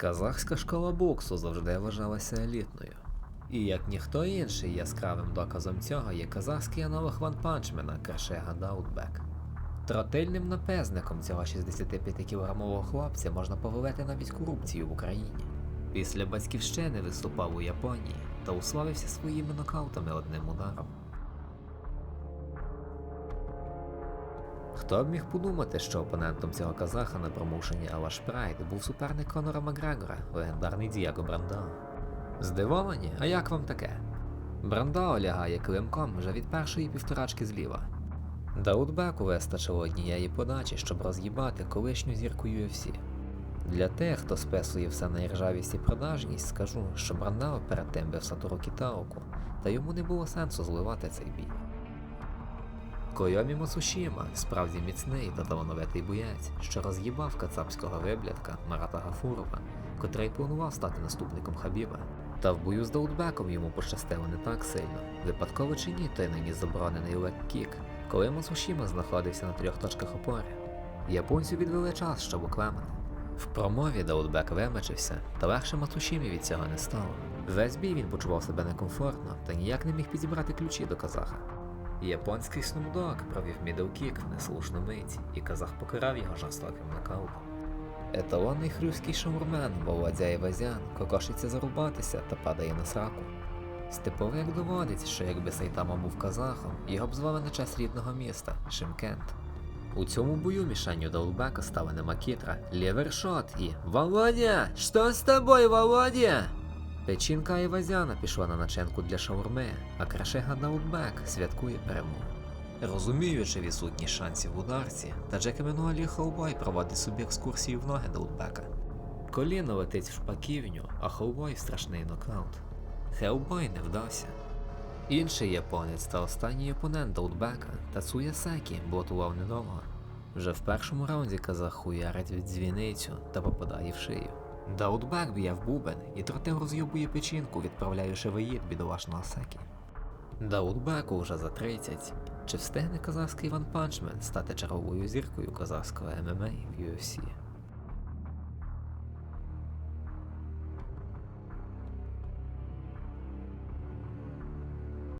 Казахська школа боксу завжди вважалася елітною. І як ніхто інший яскравим доказом цього є казахський аналог ванпанчмена Крашега Даутбек. Тротильним напезником цього 65-кілограмового хлопця можна повелити навіть корупцію в Україні. Після батьківщини виступав у Японії та уславився своїми нокаутами одним ударом. Хто б міг подумати, що опонентом цього казаха на промоушені Аваш Прайд був суперник Конора Макгрегора, легендарний Діаго Брандо. Здивовані? А як вам таке? Брандо лягає климком вже від першої півторачки зліва. Даутбеку вистачило однієї подачі, щоб роз'їбати колишню зірку UFC. Для тих, хто списує все на іржавість і продажність, скажу, що Брандау перед тим бив Сатору Кітаоку, та йому не було сенсу зливати цей бій. Койомі Мацушіма справді міцний та талановитий боєць, що роз'їбав кацапського виблядка Марата Гафурова, котрий планував стати наступником Хабіба. Та в бою з Даутбеком йому пощастило не так сильно. Випадково чи ні, той наніс заборонений лек-кік, коли Мацушіма знаходився на трьох точках опори. Японцю відвели час, щоб уклемати. В промові Даутбек вимачився, та легше Мацушімі від цього не стало. Весь бій він почував себе некомфортно та ніяк не міг підібрати ключі до казаха. Японський снумдог провів мідл-кік в неслушну мить, і казах покарав його жорстоким нокаутом. Еталонний хрюський шаурмен Володя Івазян кокошиться зарубатися та падає на сраку. Степовик доводить, що якби Сайтама був казахом, його б звали на честь рідного міста Шимкент. У цьому бою мішенню Даулбека стали Макітра, лівершот і Володя! Що з тобою, Володя? Печінка Івазяна пішла на начинку для шаурми, а Крашега Даутбек святкує перемогу. Розуміючи відсутність шансів в ударці, та Еммануелі Хелбой проводить собі екскурсію в ноги Даутбека. Коліно летить в шпаківню, а Хелбой в страшний нокаут. Хелбой не вдався. Інший японець та останній опонент Даутбека Тацуя Секі блокував недовго. Вже в першому раунді казах хуярить від дзвіницю та попадає в шию. Даутбек б'є в бубен і тротив роз'юбує печінку, відправляючи виїд бідолашного Секі. Даутбеку вже за 30. Чи встигне казахський Ван Панчмен стати черговою зіркою казахського ММА в UFC?